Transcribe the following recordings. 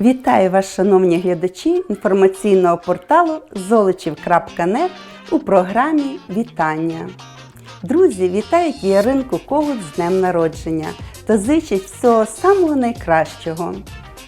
Вітаю вас, шановні глядачі інформаційного порталу золочів.нет у програмі Вітання. Друзі, вітають Яринку Когут з днем народження та зичать всього самого найкращого.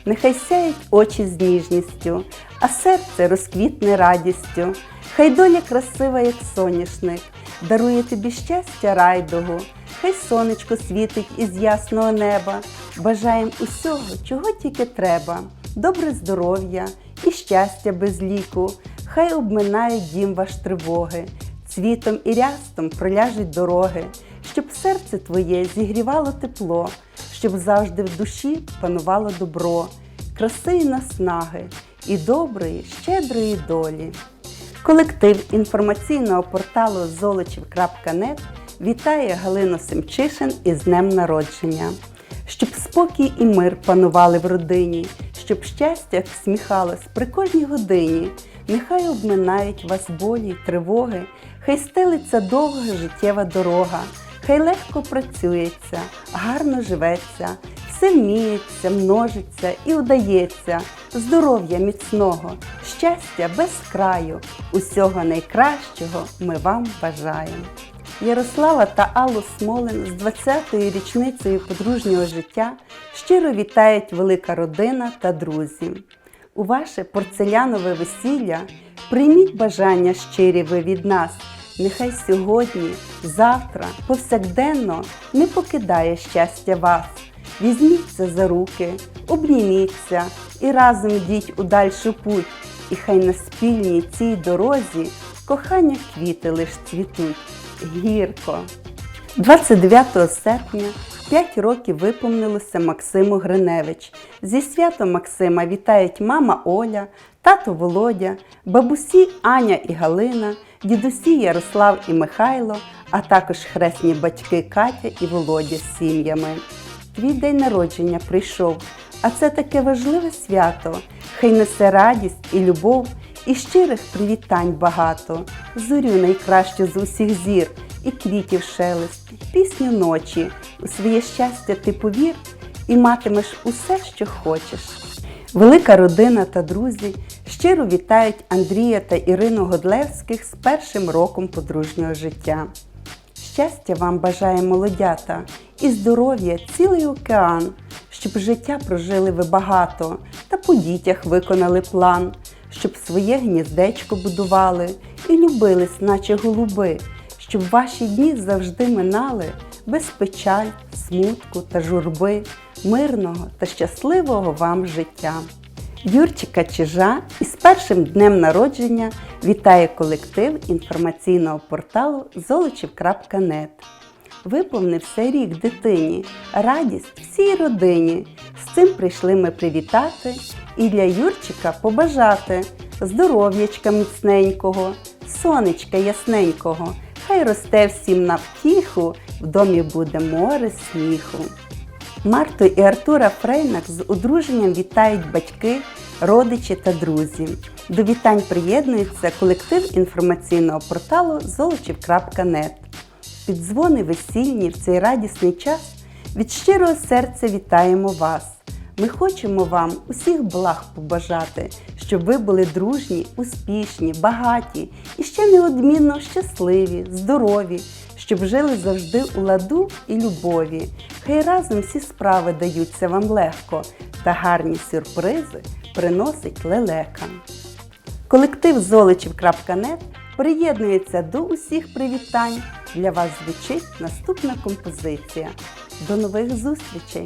Нехай сяють очі з ніжністю, а серце розквітне радістю. Хай доля красива, як соняшник, дарує тобі щастя райдугу, хай сонечко світить із ясного неба. Бажаєм усього, чого тільки треба. Добре здоров'я і щастя без ліку, хай обминає дім ваш тривоги, цвітом і рястом проляжуть дороги, щоб серце твоє зігрівало тепло, щоб завжди в душі панувало добро, краси і наснаги, і доброї, щедрої долі. Колектив інформаційного порталу золочів.нет вітає Галину Семчишин із днем народження, щоб спокій і мир панували в родині, щоб щастя всміхалось при кожній годині. Нехай обминають вас болі тривоги, хай стелиться довга життєва дорога, хай легко працюється, гарно живеться, все вміється, множиться і удається, здоров'я міцного, щастя без краю, усього найкращого ми вам бажаємо. Ярослава та Аллу Смолин з 20-ю річницею подружнього життя щиро вітають велика родина та друзі. У ваше порцелянове весілля прийміть бажання щирі ви від нас. Нехай сьогодні, завтра, повсякденно не покидає щастя вас. Візьміться за руки, обніміться і разом йдіть у дальшу путь. І хай на спільній цій дорозі кохання квіти лиш цвітуть гірко. 29 серпня 5 років виповнилося Максиму Гриневич. Зі святом Максима вітають мама Оля, тато Володя, бабусі Аня і Галина, дідусі Ярослав і Михайло, а також хресні батьки Катя і Володя з сім'ями. Твій день народження прийшов, а це таке важливе свято. Хай несе радість і любов, і щирих привітань багато, зорю найкращу з усіх зір, і квітів шелест, пісню ночі. У своє щастя ти повір і матимеш усе, що хочеш. Велика родина та друзі щиро вітають Андрія та Ірину Годлевських з першим роком подружнього життя. Щастя вам бажає молодята і здоров'я цілий океан, щоб життя прожили ви багато та по дітях виконали план, щоб своє гніздечко будували і любились, наче голуби, щоб ваші дні завжди минали без печаль, смутку та журби, мирного та щасливого вам життя. Юрчика Чижа із першим днем народження вітає колектив інформаційного порталу золочів.нет. Виповнився рік дитині, радість всій родині. З цим прийшли ми привітати і для Юрчика побажати здоров'ячка міцненького, сонечка ясненького. Хай росте всім на втіху, в домі буде море сміху. Марту і Артура Фрейнак з одруженням вітають батьки, родичі та друзі. До вітань приєднується колектив інформаційного порталу золочів.нет. Під дзвони весільні в цей радісний час від щирого серця вітаємо вас. Ми хочемо вам усіх благ побажати, щоб ви були дружні, успішні, багаті і ще неодмінно щасливі, здорові, щоб жили завжди у ладу і любові. Хай разом всі справи даються вам легко, та гарні сюрпризи приносить лелека. Колектив золочів.нет приєднується до усіх привітань. Для вас звучить наступна композиція. До нових зустрічей!